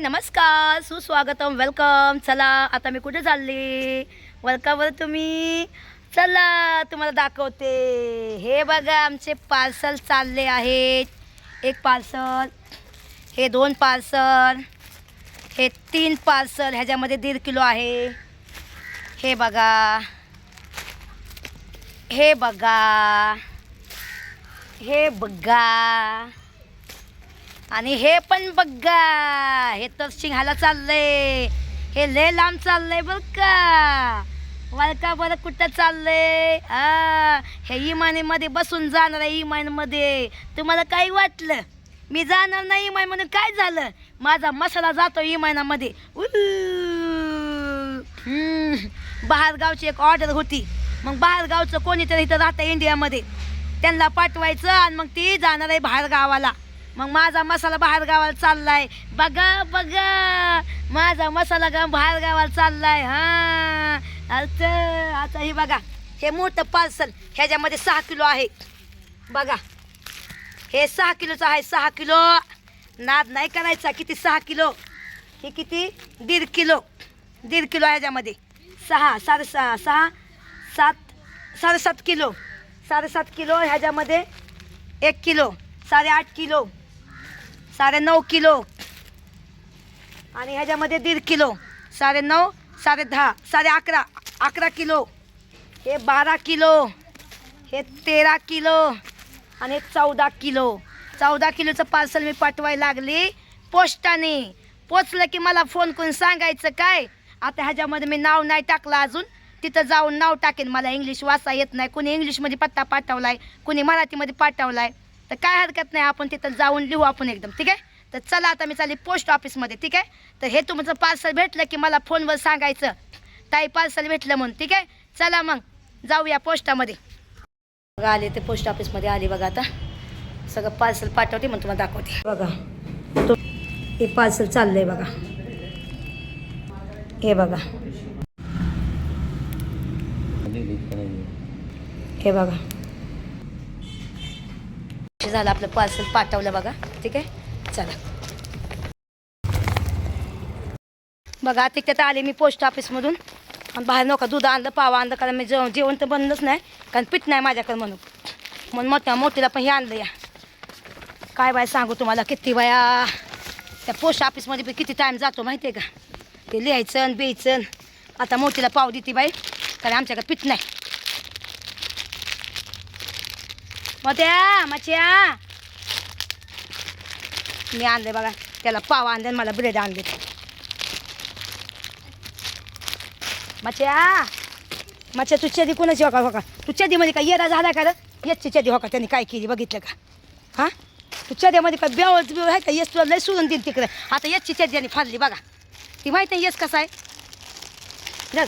नमस्कार सुस्वागतम वेलकम चला आता मी कुठे चालली? वेलकमवर तुम्ही? चला तुम्हाला दाखवते. हे बघा आमचे पार्सल चालले आहेत. एक पार्सल हे दोन पार्सल हे तीन पार्सल ह्याच्यामध्ये दीड किलो आहे. हे बघा. हे बघा. हे बघा. आणि हे पण बघा हे तर शिंगाला चाललंय. हे लय लांब चाललंय बघ का. वळका बरं कुठं चाललंय? आ हे इमानीमध्ये बसून जाणार आहे इमानमध्ये. तुम्हाला काही वाटलं? मी जाणार नाही इमान म्हणून काय झालं? माझा मसाला जातो इमानामध्ये. बाहेरगावची एक ऑर्डर होती. मग बाहेरगावचं कोणीतरी इथं राहतं इंडियामध्ये त्यांना पाठवायचं आणि मग ती जाणार आहे बाहेर गावाला मग माझा मसाला बाहेर गावाला चाललाय. बघा बघा. माझा मसाला गा बाहेर गावाला चाललाय हा. आता आता हे बघा. हे मोठं पार्सल ह्याच्यामध्ये सहा किलो आहे. बघा. हे सहा किलोचं आहे सहा किलो. नाद नाही करायचा किती? सहा किलो. हे किती? दीड किलो. दीड किलो ह्याच्यामध्ये. सहा साडेसहा सहा सात साडेसात किलो. साडेसात किलो ह्याच्यामध्ये एक किलो. साडेआठ किलो. साडे नऊ किलो. आणि ह्याच्यामध्ये दीड किलो. साडे नऊ साडे दहा साडे अकरा अकरा किलो. हे बारा किलो. हे तेरा किलो. आणि चौदा किलो. चौदा किलोचं पार्सल मी पाठवायला लागली पोस्टाने. पोचलं की मला फोन करून सांगायचं काय? आता ह्याच्यामध्ये मी नाव नाही टाकलं अजून. तिथं जाऊन नाव टाकेन. मला इंग्लिश वाचा येत नाही. कोणी इंग्लिशमध्ये पत्ता पाठवला आहे कोणी मराठीमध्ये पाठवला आहे तर काय हरकत नाही आपण तिथं जाऊन लिहू आपण एकदम ठीक आहे? तर चला आता मी चालली पोस्ट ऑफिसमध्ये ठीक आहे? तर हे तुमचं पार्सल भेटलं की मला फोनवर सांगायचं. ताई पार्सल भेटलं म्हणून ठीक आहे? चला मग जाऊया पोस्टामध्ये बघा आले ते पोस्ट ऑफिसमध्ये आले बघा आता. सगळं पार्सल पाठवते मग तुम्हाला दाखवते. बघा तो हे पार्सल चाललंय बघा. हे बघा. हे बघा. हे झालं आपलं पार्सल पाठवलं बघा. ठीक आहे? चला. बघा तिकडे आले मी पोस्ट ऑफिसमधून आणि बाहेर नका दूध आणलं पावा आणलं कारण मी जेवण जेवण तर बनलंच नाही कारण पीठ नाही माझ्याकडे म्हणून. म्हणून मोठ्या मोठीला पण हे आणलं या. काय बाय सांगू तुम्हाला किती बाया. त्या पोस्ट ऑफिसमध्ये पण किती टाईम जातो माहिती आहे का? ते लिहायचं आणि बिहायचं आता मोठीला पाव देते बाई कारण आमच्याकडे पीठ नाही. मोत्या मच्या मी आणले बघा त्याला पाव आणले आणि मला ब्रेड आणले मच्या मच्या तू चदी कोणाची होका होका? तू चदीमध्ये काय येडा झाला का रे? चेदी होका त्यांनी काय केली बघितलं का? हां? तू देमध्ये काय बेवच बेवळ आहे का? येस तुला लय सोडून देईल तिकडे. आता येसची आणि फाडली बघा. ती माहीत नाही येस कसा आहे. बघ.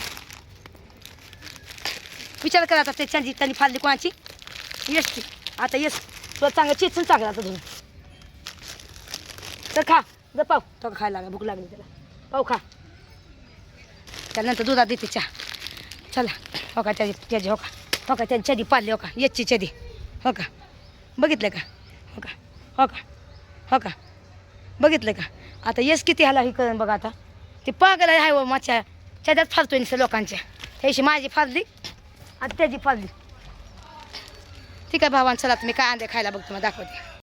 विचार करा आता ते चंदी त्यांनी फाडली कोणाची? येसची. आता येस तुला चांगलं चिचून चांगला आता तुम्ही तर खा. जर पाव. तो खायला लागला. भूक लागली त्याला. पाव खा. त्यानंतर दुधात देते चहा. चला. हो का त्याची त्याची हो का. हो का त्याची चदी पाडली हो का. येसची चदी हो का. बघितलं का? हो का. हो का. हो का. बघितलं का? आता येस किती ह्याला हे करण बघा आता. ते पागल आहे व माझ्या. चद्यात फालतोय निसं लोकांच्या. त्याशी माझी फारली आणि त्याची फाजली ठीक आहे भावान चला तुम्ही काय आणले खायला बघतो मग दाखवते.